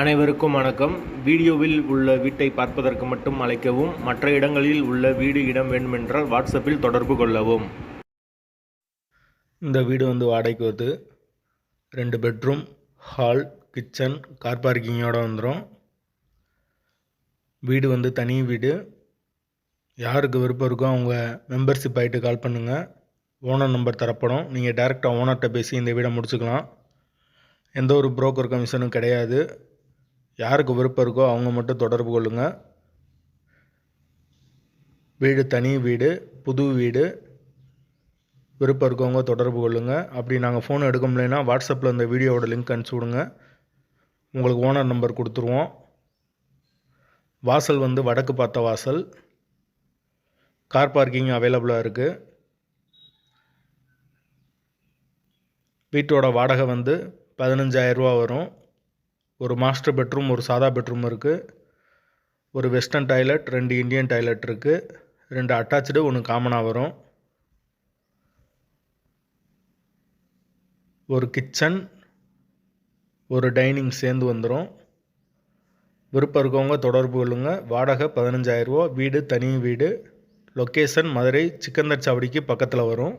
அனைவருக்கும் வணக்கம். வீடியோவில் உள்ள வீட்டை பார்ப்பதற்கு மட்டும் அழைக்கவும் மற்ற இடங்களில் உள்ள வீடு இடம் வேண்டுமென்றால் வாட்ஸ்அப்பில் தொடர்பு கொள்ளவும். இந்த வீடு வந்து வாடகைக்கு வருது ரெண்டு பெட்ரூம் ஹால் கிச்சன் கார் பார்க்கிங்கோட வந்துடும் வீடு வந்து தனி வீடு. யாருக்கு விருப்பம் இருக்கோ அவங்க மெம்பர்ஷிப் ஆகிட்டு கால் பண்ணுங்கள் ஓனர் நம்பர் தரப்படும். நீங்கள் டேரெக்டாக ஓனர்கிட்ட பேசி இந்த வீடை முடிச்சுக்கலாம். எந்த ஒரு புரோக்கர் கமிஷனும் கிடையாது. யாருக்கு விருப்பம் இருக்கோ அவங்க மட்டும் தொடர்பு கொள்ளுங்கள் வீடு தனி வீடு புது வீடு விருப்பம் இருக்கவங்க தொடர்பு கொள்ளுங்கள் அப்படி நாங்கள் ஃபோன் எடுக்க முடியலனா வாட்ஸ்அப்பில் இந்த வீடியோவோட லிங்க் அனுப்பிச்சி விடுங்க. உங்களுக்கு ஓனர் நம்பர் கொடுத்துருவோம். வாசல் வந்து வடக்கு பார்த்த வாசல். கார் பார்க்கிங் அவைலபிளாக இருக்குது வீட்டோட வாடகை வந்து பதினஞ்சாயிரரூவா வரும். ஒரு மாஸ்டர் பெட்ரூம் ஒரு சாதா பெட்ரூம் இருக்குது ஒரு வெஸ்டர்ன் டாய்லெட் ரெண்டு இந்தியன் டாய்லெட் இருக்குது ரெண்டு அட்டாச்சு ஒன்று காமனாக வரும். ஒரு கிச்சன் ஒரு டைனிங் சேர்ந்து வந்துடும் விருப்பம் இருக்கவங்க தொடர்பு கொள்ளுங்கள் வாடகை பதினஞ்சாயிரரூவா வீடு தனி வீடு. லொக்கேஷன் மதுரை சிக்கந்தர் சாவடிக்கு பக்கத்தில் வரும்.